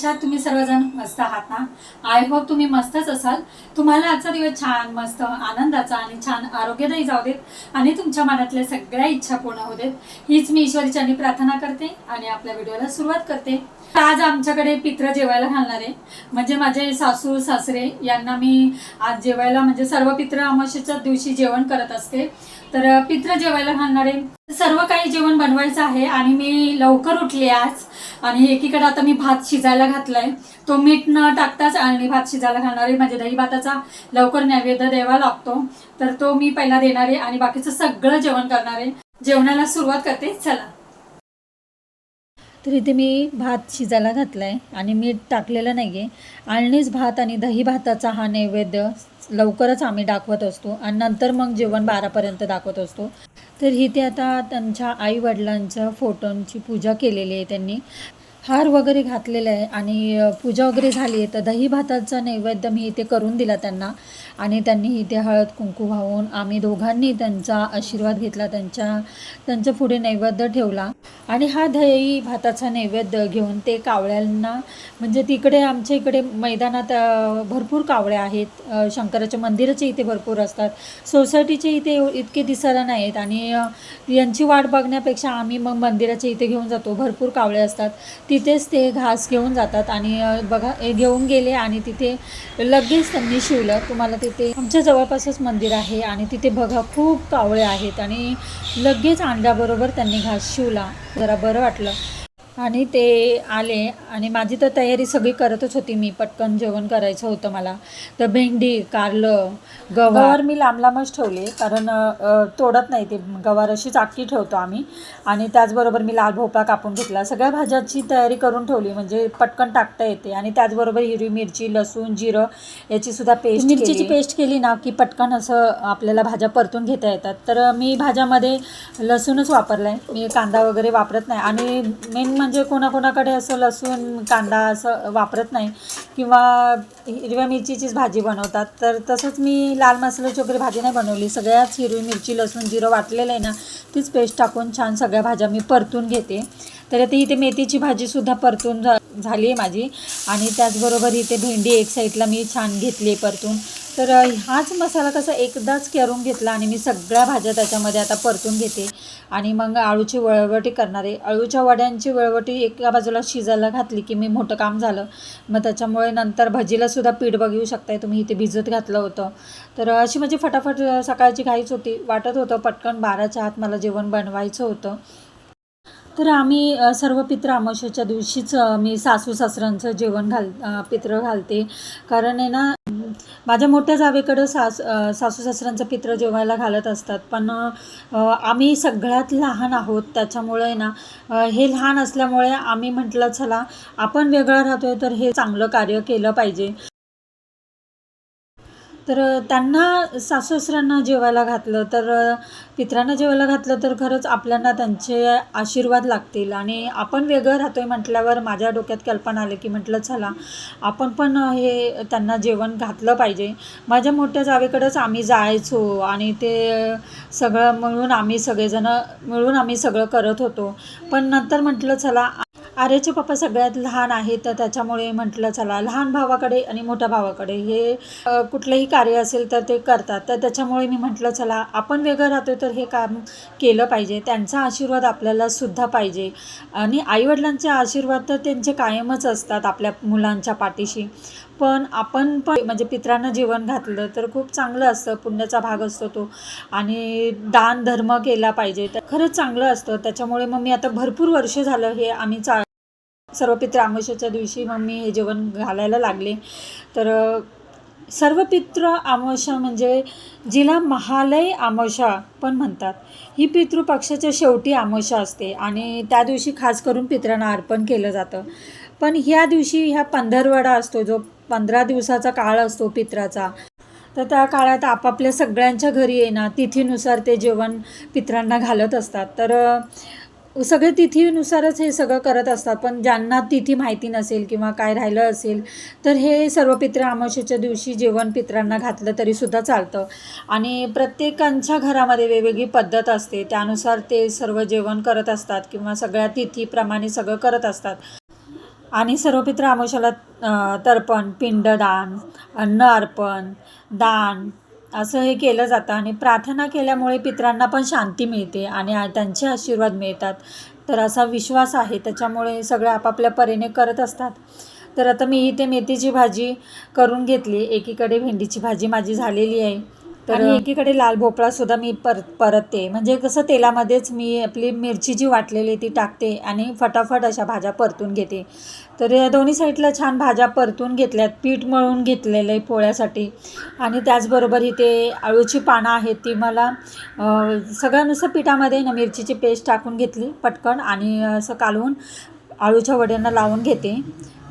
कशा आहात तुम्ही सर्वजण मस्त आहात ना? आय होप तुम्ही मस्तच असाल. तुम्हाला आजचा दिवस छान मस्त आनंदाचा आणि छान आरोग्यदायी जाऊ देत आणि तुमच्या मनातल्या सगळ्या इच्छा पूर्ण होऊ देत. हीच मी ईश्वरीच्यानी प्रार्थना करते आणि आपल्या व्हिडिओला सुरुवात करते. आज आमच्याकडे पित्र जेवायला घालणार आहे. म्हणजे माझे सासू सासरे यांना मी आज जेवायला म्हणजे सर्व पित्र अमावस्येच्या दिवशी जेवण करत असते. तर पित्र जेवायला घालणार आहे. सर्व काही जेवण बनवायचं आहे आणि मी लवकर उठले आज. आणि एकीकडे आता मी भात शिजायला घातलाय. तो मीठ न टाकताच आणि भात शिजायला घालणार आहे. म्हणजे दही भाताचा लवकर नैवेद्य द्यावा लागतो. तर तो मी पहिला देणार आहे आणि बाकीचं सगळं जेवण करणार आहे. जेवणाला सुरुवात करते. चला. तर इथे मी भात शिजायला घातला आहे आणि मीठ टाकलेलं नाही आहे आळणीच भात आणि दही भाताचा हा नैवेद्य लवकरच आम्ही दाखवत असतो आणि नंतर मग जेवण बारापर्यंत दाखवत असतो. तर इथे आता त्यांच्या आईवडिलांच्या फोटोंची पूजा केलेली आहे त्यांनी. हार वगैरे घातलेला आहे आणि पूजा वगैरे झाली आहे तर दही भाताचा नैवेद्य मी इथे करून दिला त्यांना. आणि त्यांनी इथे हळद कुंकू वाहून आम्ही दोघांनी त्यांचा आशीर्वाद घेतला त्यांच्या त्यांच्या पुढे नैवेद्य ठेवला. आणि हा दही भाताचा नैवेद्य घेऊन ते कावळ्यांना म्हणजे तिकडे आमच्या इकडे मैदानात भरपूर कावळे आहेत. शंकराच्या मंदिराचे इथे भरपूर असतात. सोसायटीचे इथे इतके दिसायला नाहीत. आणि यांची वाट बघण्यापेक्षा आम्ही मग मंदिराच्या इथे घेऊन जातो. भरपूर कावळे असतात. तिथेच ते घास घेऊन जातात आणि बघा घेऊन गेले आणि तिथे लगेच त्यांनी शिवलं. तुम्हाला तिथे आमच्या जवळपासच मंदिर आहे आणि तिथे बघा खूप कावळे आहेत आणि लगेच अंड्याबरोबर त्यांनी घास शिवला. जरा बरं वाटलं. आणि ते आले आणि माझी तर तयारी सगळी करतच होती मी. पटकन जेवण करायचं होतं मला. तर भेंडी कारलं गवार. मी लांब लांबच ठेवले कारण तोडत नाही ते. गवार अशीच आखी ठेवतो आम्ही. आणि त्याचबरोबर मी लाल भोपळा कापून घेतला. सगळ्या भाज्याची तयारी करून ठेवली. म्हणजे पटकन टाकता येते. आणि त्याचबरोबर हिरवी मिरची लसूण जिरं याची सुद्धा पेस्ट मिरचीची पेस्ट केली ना की पटकन असं आपल्याला भाज्या परतून घेता येतात. तर मी भाज्यामध्ये लसूणच वापरला आहे मी कांदा वगैरे वापरत नाही. आणि मेन म्हणजे कोणाकोणाकडे असं लसूण कांदा असं वापरत नाही किंवा हिरव्या मिरचीचीच भाजी बनवतात. तर तसंच मी लाल मसाल्याची वगैरे भाजी नाही बनवली. सगळ्याच हिरवी मिरची लसूण जिरं वाटलेलं आहे ना तीच पेस्ट टाकून छान सगळ्या भाज्या मी परतून घेते. तर आता इथे मेथीची भाजीसुद्धा परतून झा झाली आहे माझी. आणि त्याचबरोबर इथे भेंडी एक साईडला मी छान घेतली आहे परतून. तर हाच मसाला कसा एकदाच करून घेतला आणि मी सगळ्या भाज्या त्याच्यामध्ये आता परतून घेते. आणि मग आळूची वळवटी करणार. आहे अळूच्या वड्यांची वळवटी एका बाजूला शिजायला घातली की मी मोठं काम झालं. मग त्याच्यामुळे नंतर भजीलासुद्धा पीठ बघू शकताय तुम्ही इथे भिजत घातलं होतं. तर अशी म्हणजे फटाफट सकाळची घाईच होती. वाटत होतं पटकन बाराच्या आत मला जेवण बनवायचं होतं. तर आम्ही सर्व पित्र अमावश्याच्या दिवशीच मी सासू सासऱ्यांचं जेवण घाल पित्र घालते. कारण आहे ना माझ्या मोठ्या जावेकडं सास सासू सासऱ्यांचं पित्र जेवायला घालत असतात. पण आम्ही सगळ्यात लहान आहोत. त्याच्यामुळे ना हे लहान असल्यामुळे आम्ही म्हटलं चला आपण वेगळं राहतोय तर हे चांगलं कार्य केलं पाहिजे. तर त्यांना सासूसऱ्यांना जेवायला घातलं तर पित्रांना जेवायला घातलं तर खरंच आपल्याला त्यांचे आशीर्वाद लागतील. आणि आपण वेगळं राहतोय म्हटल्यावर माझ्या डोक्यात कल्पना आली की म्हटलं चला आपण पण हे त्यांना जेवण घातलं पाहिजे. माझ्या मोठ्या जावेकडंच आम्ही जायचो आणि ते सगळं मिळून आम्ही सगळेजणं मिळून आम्ही सगळं करत होतो. पण नंतर म्हटलं चला आर्याचे पप्पा सगळ्यात लहान आहेत तर त्याच्यामुळे म्हटलं चला लहान भावाकडे आणि मोठ्या भावाकडे हे कुठलंही कार्य असेल तर ते करतात. तर त्याच्यामुळे मी म्हटलं चला आपण वेगळं राहतोय तर हे काम केलं पाहिजे. त्यांचा आशीर्वाद आपल्याला सुद्धा पाहिजे. आणि आईवडिलांचे आशीर्वाद तर त्यांचे कायमच असतात आपल्या मुलांच्या पाठीशी. पण आपण पण म्हणजे पित्रांना जेवण घातलं तर खूप चांगलं असतं पुण्याचा भाग असतो तो. आणि दान धर्म केला पाहिजे तर खरंच चांगलं असतं. त्याच्यामुळे मग मी आता भरपूर वर्ष झालं हे आम्ही चा सर्व पित्र अमावस्येच्या दिवशी मग मी हे जेवण घालायला लागले. तर सर्व पित्र अमावस्या म्हणजे जिला महालय अमावस्या पण म्हणतात. ही पितृपक्षाच्या शेवटी अमावस्या असते आणि त्या दिवशी खास करून पित्रांना अर्पण केलं जातं. पण ह्या दिवशी ह्या पंधरवडा असतो जो पंधरा दिवसाचा काळ असतो पित्राचा. तर त्या काळात आपापल्या सगळ्यांच्या घरी येणार तिथीनुसार ते जेवण पित्रांना घालत असतात. तर सगळे तिथीनुसारच हे सगळं करत असतात पण ज्यांना तिथी माहिती नसेल किंवा काय राहिलं असेल तर हे सर्व पित्र अमावस्येच्या दिवशी जेवण पित्रांना घातलं तरीसुद्धा चालतं. आणि प्रत्येकांच्या घरामध्ये वेगवेगळी पद्धत असते. त्यानुसार ते सर्व जेवण करत असतात किंवा सगळ्या तिथीप्रमाणे सगळं करत असतात. आणि सर्वपित्र आमोशाला अ, तर्पण पिंडदान अन्न अर्पण दान असं हे केलं जातं आणि प्रार्थना केल्यामुळे पितरांना पण शांती मिळते आणि त्यांचे आशीर्वाद मिळतात. तर असा विश्वास आहे त्याच्यामुळे सगळे आपापल्या परीने करत असतात. तर आता मी इथे मेथीची भाजी करून घेतली. एकीकडे भेंडीची भाजी माझी झालेली आहे. तर एकीकडे लाल भोपळा सुद्धा मी पर परतते. म्हणजे कसं तेलामध्येच मी आपली मिरची जी वाटलेली ती टाकते आणि फटाफट अशा भाज्या परतून घेते. तर या दोन्ही साईडला छान भाज्या परतून घेतल्यात पीठ मळून घेतलेलं आहे पोळ्यासाठी. आणि त्याचबरोबर इथे आळूची पानं आहेत ती मला सगळ्यानुसार पिठामध्ये ना मिरचीची पेस्ट टाकून घेतली पटकन आणि असं कालवून आळूच्या वड्यांना लावून घेते.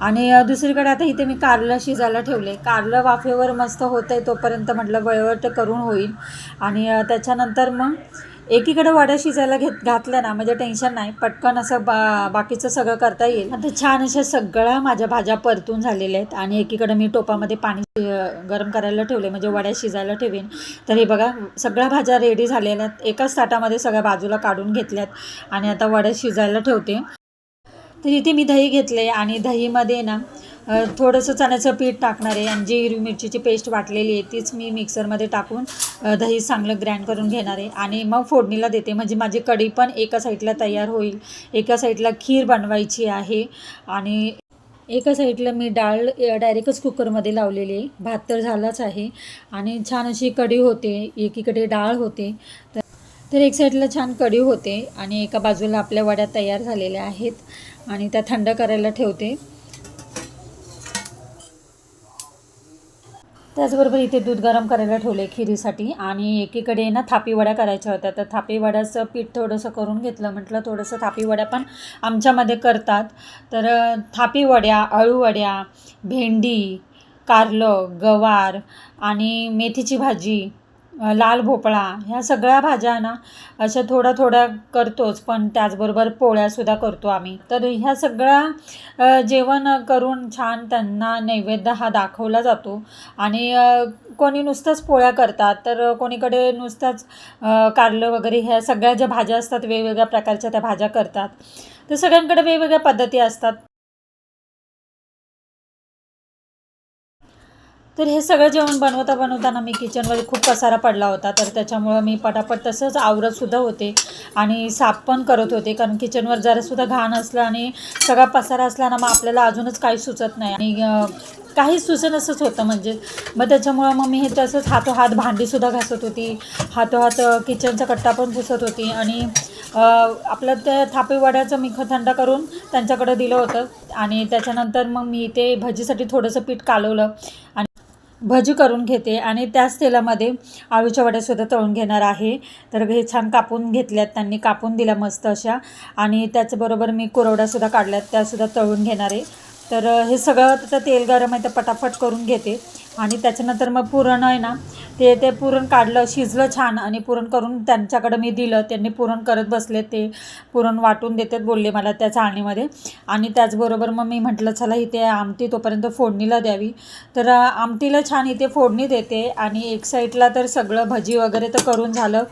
आणि दुसरीकडे आता इथे मी कारलं शिजायला ठेवले. कारलं वाफेवर मस्त होतं आहे तोपर्यंत म्हटलं वळवळ करून होईल. आणि त्याच्यानंतर मग एकीकडे वड्या शिजायला घेत घातल्या ना म्हणजे टेन्शन नाही. पटकन असं बा बाकीचं सगळं करता येईल. आता छान अशा सगळ्या माझ्या भाज्या परतून झालेल्या आहेत. आणि एकीकडे मी टोपामध्ये पाणी गरम करायला ठेवले म्हणजे वड्या शिजायला ठेवेन. तर हे बघा सगळ्या भाज्या रेडी झालेल्या आहेत. एकाच ताटामध्ये सगळ्या बाजूला काढून घेतल्यात. आणि आता वड्या शिजायला ठेवते. तर इथे मी दही घेतले आणि दहीमध्ये ना थोडंसं चण्याचं पीठ टाकणार आहे आणि जी हिरवी मिरचीची पेस्ट वाटलेली आहे तीच मी मिक्सरमध्ये टाकून दही चांगलं ग्रँड करून घेणार आहे. आणि मग फोडणीला देते. म्हणजे माझी कढी पण एका साईडला तयार होईल. एका साईडला खीर बनवायची आहे. आणि एका साईडला मी डाळ डायरेक्टच कुकरमध्ये लावलेली आहे. भात तर झालाच आहे. आणि छान अशी कढी होते. एकीकडे डाळ होते. तर तर एक साईडला छान कढी होते. आणि एका बाजूला आपल्या वड्या तयार झालेल्या आहेत. आणि त्या थंड करायला ठेवते. त्याचबरोबर इथे दूध गरम करायला ठेवले खिरीसाठी. आणि एकीकडे ना थापीवड्या करायच्या होत्या. तर थापीवड्याचं पीठ थोडंसं करून घेतलं. म्हटलं थोडंसं थापीवड्या पण आमच्यामध्ये करतात. तर थापीवड्या अळूवड्या भेंडी कारलं गवार आणि मेथीची भाजी लाल भोपळा ह्या सगळ्या भाज्या ना अशा थोड्या थोड्या करतोच पण त्याचबरोबर पोळ्यासुद्धा करतो आम्ही. तर ह्या सगळ्या जेवण करून छान त्यांना नैवेद्य हा दाखवला जातो. आणि कोणी नुसतंच पोळ्या करतात तर कोणीकडे नुसतंच कारलं वगैरे ह्या सगळ्या ज्या भाज्या असतात वेगवेगळ्या प्रकारच्या त्या भाज्या करतात. तर सगळ्यांकडे वेगवेगळ्या पद्धती असतात. तर हे सगळं जेवण बनवता बनवताना मी किचनमध्ये खूप पसारा पडला होता. तर त्याच्यामुळं मी पटापट तसंच आवरतसुद्धा होते आणि साफ पण करत होते. कारण किचनवर जरासुद्धा घाण असलं आणि सगळा पसारा असला ना मग आपल्याला अजूनच काही सुचत नाही. आणि काही काहीच सुचनसंच होतं म्हणजे. मग त्याच्यामुळं मग मी हे तसंच हातोहात भांडीसुद्धा घासत होती. हातोहात किचनचा कट्टा पण पुसत होती. आणि आपलं त्या थापेवाड्याचं मी थंड करून त्यांच्याकडं दिलं होतं. आणि त्याच्यानंतर मग मी ते भजीसाठी थोडंसं पीठ कालवलं. आणि भजी करून घेते आणि त्याच तेलामध्ये आळूच्या वड्यासुद्धा तळून घेणार आहे. तर हे छान कापून घेतल्यात त्यांनी कापून दिल्या मस्त अशा. आणि त्याचबरोबर मी कुरवड्यासुद्धा काढल्यात त्यासुद्धा तळून घेणार आहे. तर हे सगळं त्याचं तेल गरम आहे तर पटापट करून घेते. आणि त्याच्यानंतर मग पुरण आहे ना ते ते पुरण काढलं शिजलं छान आणि पुरण करून त्यांच्याकडं मी दिलं. त्यांनी पुरण करत बसले ते पुरण वाटून देतात बोलले मला त्या चाळणीमध्ये. आणि त्याचबरोबर मग मी म्हटलं चला इथे आमटी तोपर्यंत फोडणीला द्यावी. तर आमटीला छान इथे फोडणी देते आणि एक साईडला तर सगळं भजी वगैरे तर करून झालं.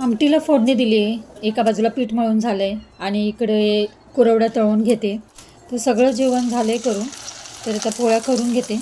आमटीला फोडणी दिली आहे एका बाजूला पीठ मळून झालं आहे आणि इकडे कुरवड्या तळून घेते. तर सगळं जेवण झालं आहे करून. तर त्या पोळ्या करून घेते.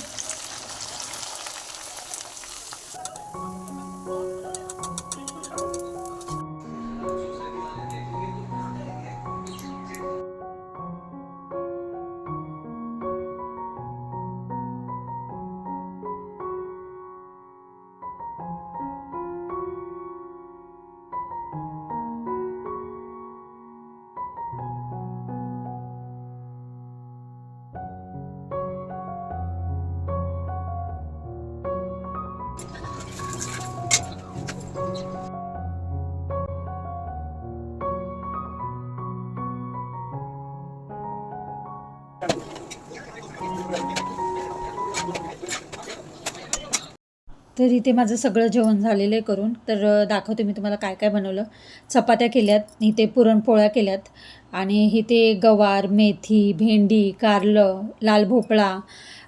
तर इथे माझं सगळं जेवण झालेलं आहे करून. तर दाखवते मी तुम्हाला काय काय बनवलं. चपात्या केल्यात इथे पुरणपोळ्या केल्यात. आणि इथे गवार मेथी भेंडी कारलं लाल भोपळा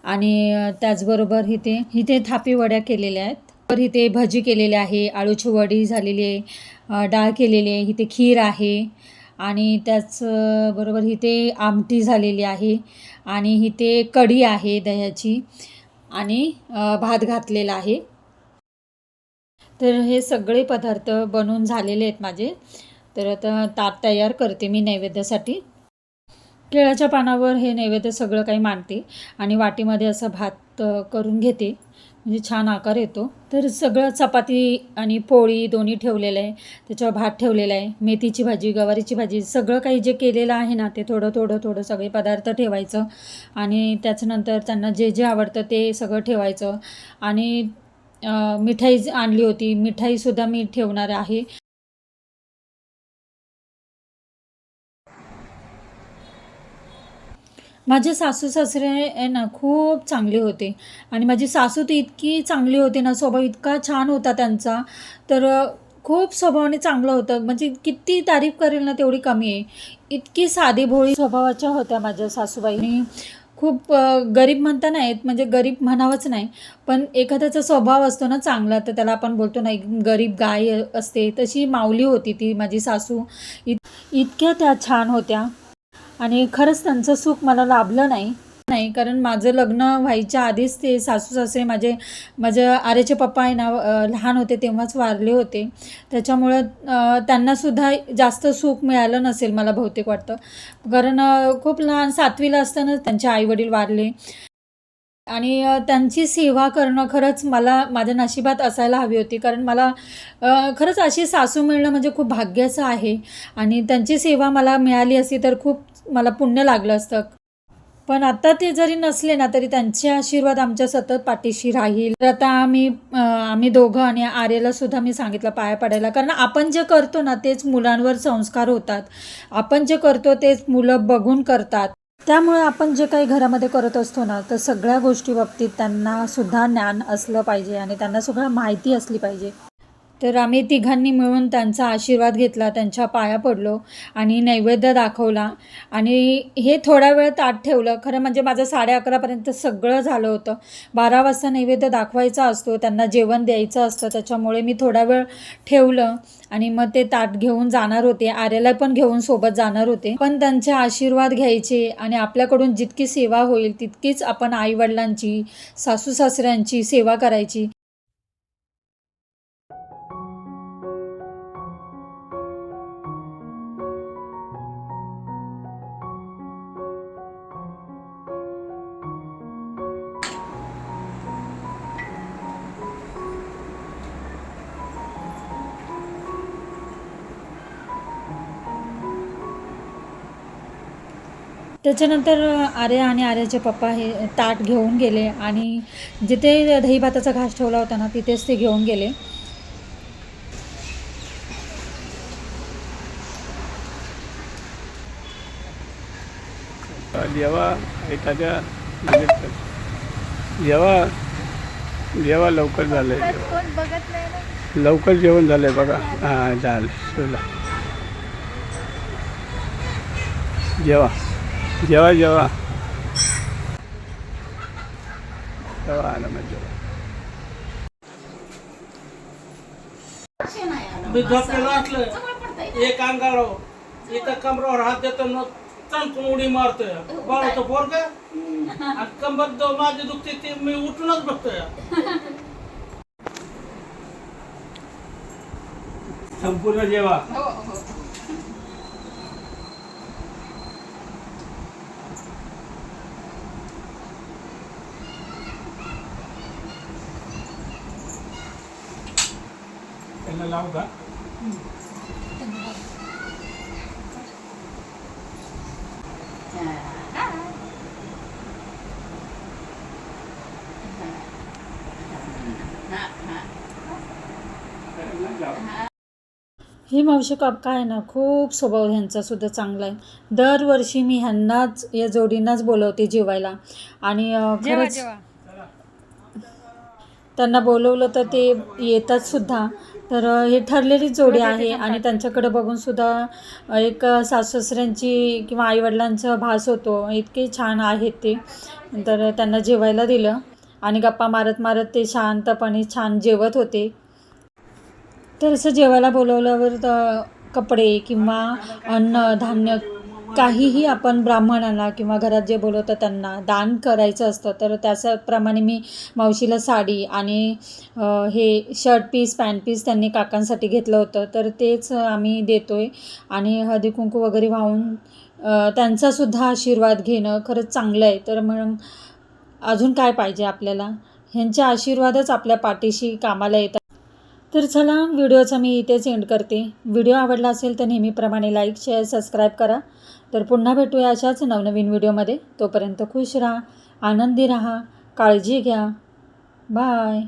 आणि त्याचबरोबर इथे इथे थापी वड्या केलेल्या आहेत. तर इथे भजी केलेली आहे आळूची वडी झालेली आहे डाळ केलेली आहे इथे खीर आहे. आणि त्याचबरोबर इथे आमटी झालेली आहे आणि इथे कढी आहे दह्याची आणि भात घातलेला आहे. तर हे सगळे पदार्थ बनवून झालेले आहेत माझे. तर आता ताट तयार करते मी नैवेद्यासाठी. केळाच्या पानावर हे नैवेद्य सगळं काही मांडते आणि वाटीमध्ये असं भात करून घेते. म्हणजे छान आकार येतो. तर सगळं चपाती आणि पोळी दोन्ही ठेवलेलं आहे. त्याच्यावर भात ठेवलेला आहे. मेथीची भाजी गवारीची भाजी सगळं काही जे केलेलं आहे ना ते थोडं थोडं थोडं सगळे पदार्थ ठेवायचं. आणि त्याच्यानंतर त्यांना जे जे आवडतं ते सगळं ठेवायचं. आणि मिठाई आणली होती. मिठाईसुद्धा मी ठेवणार आहे. माझे सासू सासरे आहे ना खूप चांगले होते. आणि माझी सासू तर इतकी चांगली होती ना स्वभाव इतका छान होता त्यांचा. तर खूप स्वभावाने चांगलं होतं. म्हणजे किती तारीफ करेल ना तेवढी कमी आहे. इतकी साधी भोळी स्वभावाच्या होत्या माझ्या सासूबाईनी खूप गरीब म्हणता नाहीत म्हणजे गरीब म्हणावंच नाही. पण एखाद्याचा स्वभाव असतो ना चांगला तर त्याला आपण बोलतो ना गरीब गाय असते तशी माऊली होती ती माझी सासू. इत इतक्या त्या छान होत्या. आणि खरंच त्यांचं सुख मला लाभलं नाही. नाही कारण माझं लग्न व्हायच्या आधीच ते सासू सासरे माझे माझे आरेचे पप्पा आहे ना लहान होते तेव्हाच वारले होते. त्याच्यामुळं त्यांनासुद्धा जास्त सुख मिळालं नसेल मला बहुतेक वाटतं. कारण खूप लहान सातवीला असताना त्यांचे आईवडील वारले. आणि त्यांची सेवा करणं खरंच मला माझ्या नशिबात असायला हवी होती. कारण मला खरंच अशी सासू मिळणं म्हणजे खूप भाग्याचं आहे. आणि त्यांची सेवा मला मिळाली असती तर खूप मला पुण्य लागलं असतं. पण आता ते जरी नसले ना तरी त्यांचे आशीर्वाद आमच्या सतत पाठीशी राहील. तर आता आम्ही आम्ही दोघं आणि आर्याला सुद्धा मी सांगितलं पाया पडायला. कारण आपण जे करतो ना तेच मुलांवर संस्कार होतात. आपण जे करतो तेच मुलं बघून करतात. त्यामुळे आपण जे काही घरामध्ये करत असतो ना तर सगळ्या गोष्टी बाबतीत त्यांना सुद्धा ज्ञान असलं पाहिजे आणि त्यांना सगळं माहिती असली पाहिजे. तर आम्ही तिघांनी मिळून त्यांचा आशीर्वाद घेतला त्यांच्या पाया पडलो आणि नैवेद्य दाखवला. आणि हे थोडा वेळ ताट ठेवलं. खरं म्हणजे माझं साडे अकरापर्यंत सगळं झालं होतं. बारा वाजता नैवेद्य दाखवायचा असतो त्यांना जेवण द्यायचं असतं त्याच्यामुळे मी थोडा वेळ ठेवलं आणि मग ते ताट घेऊन जाणार होते. आर्याला पण घेऊन सोबत जाणार होते. पण त्यांचे आशीर्वाद घ्यायचे आणि आपल्याकडून जितकी सेवा होईल तितकीच आपण आईवडिलांची सासू सासऱ्यांची सेवा करायची. त्याच्यानंतर आर्या आणि आर्याचे पप्पा हे ताट घेऊन गेले आणि जिथे दही भाताचा घास ठेवला होता ना तिथेच ते घेऊन गेले. जेव्हा एखाद्या म्हणजे जेव्हा जेव्हा लवकर नाही ना. लवकर जेवण झालंय बघा. हां झालं चला जेवा जेवा. जेवा जेवा आलं मग जेवा मी झोपलेलो असलं एक अंगावर इथं कमरावर हात देतो न तणकून उडी मारतोय. बाळाचं पोर का आणि कंबर जो माझी दुखते ते मी उठूनच बघतोय. संपूर्ण जेवा. लावू का? ही मावशी काका आहे ना खूप स्वभाव ह्यांचा सुद्धा चांगला आहे. दरवर्षी मी ह्यांनाच या जोडींनाच बोलवते जेवायला. आणि खरंच त्यांना बोलवलं तर ते येतात सुद्धा. तर हे ठरलेली जोडी आहे आणि त्यांच्याकडे बघून सुद्धा एक सासू सासऱ्यांची किंवा आईवडिलांचा भास होतो. इतके छान आहेत ते. तर त्यांना जेवायला दिलं आणि गप्पा मारत मारत ते शांतपणे छान जेवत होते. तर असं जेवायला बोलवल्यावर कपडे किंवा अन्न धान्य काहीही आपण ब्राह्मणांना किंवा घरात जे बोलवतं त्यांना दान करायचं असतं तर त्याचप्रमाणे मी मावशीला साडी आणि हे शर्ट पीस पॅन्ट पीस त्यांनी काकांसाठी घेतलं होतं तर तेच आम्ही देतो आहे आणि हळदी कुंकू वगैरे वाहून त्यांचासुद्धा आशीर्वाद घेणं खरंच चांगलं आहे तर मग अजून काय पाहिजे आपल्याला? ह्यांचे आशीर्वादच आपल्या पाठीशी कामाला येतात. तर चला व्हिडिओचा मी इथेच एंड करते. व्हिडिओ आवडला असेल तर नेहमीप्रमाणे लाईक शेअर सबस्क्राईब करा. तर पुन्हा भेटूया अशाच नवनवीन व्हिडिओमध्ये. तोपर्यंत खुश राहा आनंदी राहा काळजी घ्या. बाय.